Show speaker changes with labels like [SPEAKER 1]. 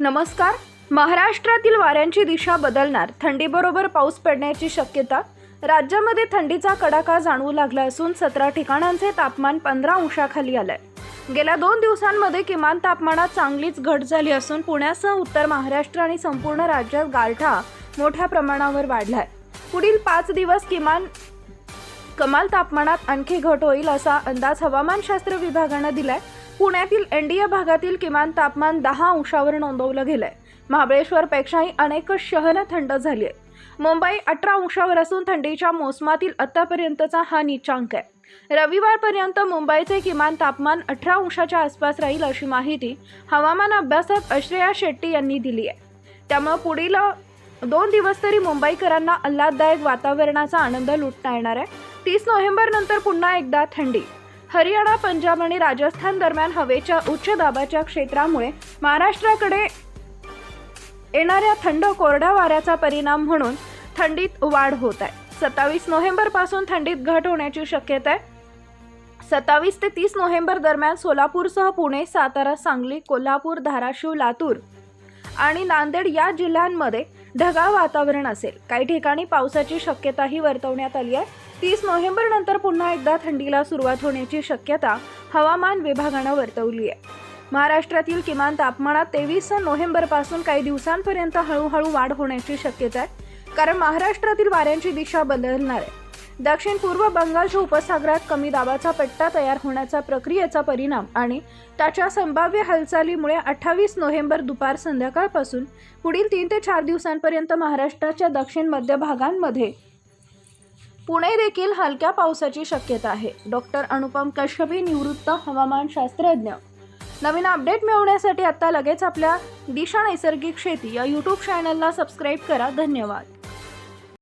[SPEAKER 1] नमस्कार. महाराष्ट्रातील वाऱ्यांची दिशा बदलणार थंडीबरोबर पाऊस पडण्याची शक्यता राज्यामध्ये थंडीचा कडाका जाणवू लागला असून सतरा ठिकाणांचे तापमान पंधरा अंशाखाली आलंय. गेल्या दोन दिवसांमध्ये किमान तापमानात चांगलीच घट झाली असून पुण्यासह उत्तर महाराष्ट्र आणि संपूर्ण राज्यात गारठा मोठ्या प्रमाणावर वाढलाय. पुढील पाच दिवस किमान कमाल तापमानात आणखी घट होईल असा अंदाज हवामानशास्त्र विभागानं दिलाय. पुण्यातील एनडीए भागातील किमान तापमान दहा अंशावर नोंदवलं गेलंय. महाबळेश्वरपेक्षाही अनेक शहरं थंड झाली आहेत मुंबई अठरा अंशावर असून थंडीच्या मोसमातील आतापर्यंतचा हा नीचांक आहे. रविवारपर्यंत मुंबईचे किमान तापमान अठरा अंशाच्या आसपास राहील अशी माहिती हवामान अभ्यासक अश्रेया शेट्टी यांनी दिली आहे त्यामुळे पुढील दोन दिवस तरी मुंबईकरांना आल्हाददायक वातावरणाचा आनंद लुटता येणार आहे. तीस नोव्हेंबर नंतर पुन्हा एकदा थंडी हरियाणा पंजाब आणि राजस्थान दरम्यान हवेच्या उच्च दाबाच्या क्षेत्रामुळे महाराष्ट्राकडे येणाऱ्या थंड कोरड्या वाऱ्याचा परिणाम म्हणून थंडीत वाढ होत आहे. सत्तावीस नोव्हेंबरपासून थंडीत घट होण्याची शक्यता आहे. सत्तावीस ते तीस नोव्हेंबर दरम्यान सोलापूरसह पुणे सातारा सांगली कोल्हापूर धाराशिव लातूर आणि नांदेड या जिल्ह्यांमध्ये ढगाळ वातावरण असेल. काही ठिकाणी पावसाची शक्यताही वर्तवण्यात आली आहे. तीस नोव्हेंबर नंतर पुन्हा एकदा थंडीला सुरुवात होण्याची शक्यता हवामान विभागानं वर्तवली आहे. महाराष्ट्रातील किमान तापमानात तेवीस नोव्हेंबरपासून काही दिवसांपर्यंत हळूहळू वाढ होण्याची शक्यता आहे कारण महाराष्ट्रातील वाऱ्यांची दिशा बदलणार आहे. दक्षिण पूर्व बंगालच्या उपसागरात कमी दाबाचा पट्टा तयार होण्याचा प्रक्रियेचा परिणाम आणि त्याच्या संभाव्य हालचालीमुळे अठ्ठावीस नोव्हेंबर दुपार संध्याकाळपासून पुढील तीन ते चार दिवसांपर्यंत महाराष्ट्राच्या दक्षिण मध्य भागांमध्ये पुणे देखील हलक्या पावसाची शक्यता आहे. डॉक्टर अनुपम कश्यपी निवृत्त हवामान शास्त्रज्ञ. नवीन अपडेट मिळवण्यासाठी आता लगेच आपल्या दिशा नैसर्गिक शेती या यूट्यूब चॅनलला सबस्क्राईब करा. धन्यवाद.